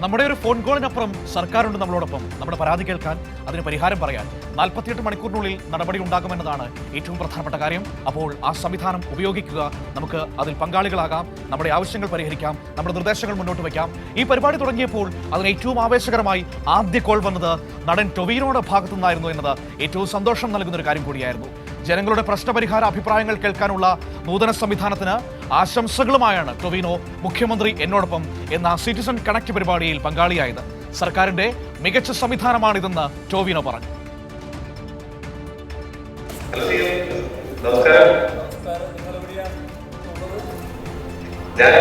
നമ്മുടെ ഒരു ഫോൺ കോളിനപ്പുറം സർക്കാരുണ്ട് നമ്മളോടൊപ്പം. നമ്മുടെ പരാതി കേൾക്കാൻ അതിന് പരിഹാരം പറയാൻ നാൽപ്പത്തിയെട്ട് മണിക്കൂറിനുള്ളിൽ നടപടി ഉണ്ടാകുമെന്നതാണ് ഏറ്റവും പ്രധാനപ്പെട്ട കാര്യം. അപ്പോൾ ആ സംവിധാനം ഉപയോഗിക്കുക. നമുക്ക് അതിൽ പങ്കാളികളാകാം. നമ്മുടെ ആവശ്യങ്ങൾ പരിഹരിക്കാം. നമ്മുടെ നിർദ്ദേശങ്ങൾ മുന്നോട്ട് വയ്ക്കാം. ഈ പരിപാടി തുടങ്ങിയപ്പോൾ അതിന് ഏറ്റവും ആവേശകരമായി ആദ്യ കോൾ വന്നത് നടൻ ടൊവീനോയുടെ ഭാഗത്തു നിന്നായിരുന്നു എന്നത് ഏറ്റവും സന്തോഷം നൽകുന്ന ഒരു കാര്യം കൂടിയായിരുന്നു. ജനങ്ങളുടെ പ്രശ്നപരിഹാര അഭിപ്രായങ്ങൾ കേൾക്കാനുള്ള നൂതന സംവിധാനത്തിന് ആശംസകളുമായാണ് ടൊവിനോ മുഖ്യമന്ത്രി എന്നോടൊപ്പം എന്ന സിറ്റിസൺ കണക്ട് പരിപാടിയിൽ പങ്കാളിയായത്. സർക്കാരിന്റെ മികച്ച സംവിധാനമാണിതെന്ന് ടോവിനോ പറഞ്ഞു. ഞാൻ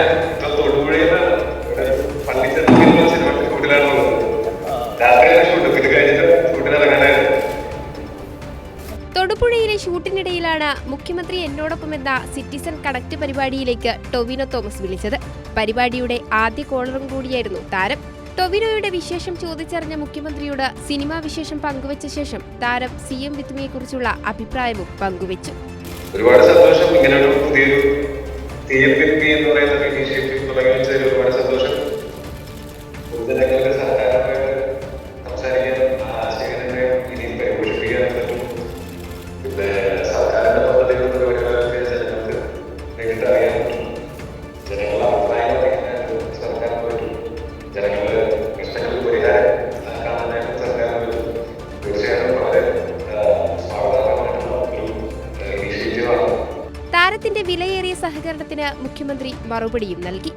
തൊടുപുഴയിലെ ഷൂട്ടിനിടയിലാണ് മുഖ്യമന്ത്രി എന്നോടൊപ്പം എന്ന സിറ്റിസൺ കണക്ട് പരിപാടിയിലേക്ക് ടൊവിനോ തോമസ് വിളിച്ചത്. പരിപാടിയുടെ ആദ്യ കോളറും കൂടിയായിരുന്നു താരം. ടൊവിനോയുടെ വിശേഷം ചോദിച്ചറിഞ്ഞ മുഖ്യമന്ത്രിയോട് സിനിമാ വിശേഷം പങ്കുവച്ച ശേഷം താരം സി എം വിത്തുമയെ കുറിച്ചുള്ള അഭിപ്രായവും പങ്കുവച്ചു. ഒരുപാട് സന്തോഷം. ഇങ്ങനെ ഒരു പുതിയൊരു എന്ന് പറയുന്ന താരത്തിന്റെ വിലയേറിയ സഹകരണത്തിന് മുഖ്യമന്ത്രി മറുപടിയും നൽകി.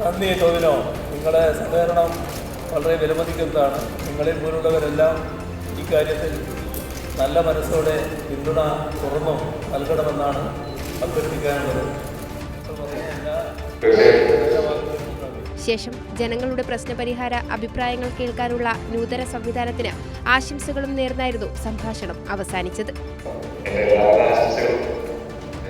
നന്ദി ടോവിനോ നിങ്ങളുടെ സഹകരണം വളരെ വിലമതിക്കുന്നതാണ്. നിങ്ങളിൽ പോലുള്ളവരെല്ലാം ഈ കാര്യത്തിൽ നല്ല മനസ്സോടെ പിന്തുണ തുറന്നും നൽകണമെന്നാണ് അഭ്യർത്ഥിക്കാനുള്ളത്. ശേഷം ജനങ്ങളുടെ പ്രശ്നപരിഹാര അഭിപ്രായങ്ങൾ കേൾക്കാനുള്ള നൂതന സംവിധാനത്തിന് ആശംസകളും നേർന്നായിരുന്നു സംഭാഷണം അവസാനിച്ചത്.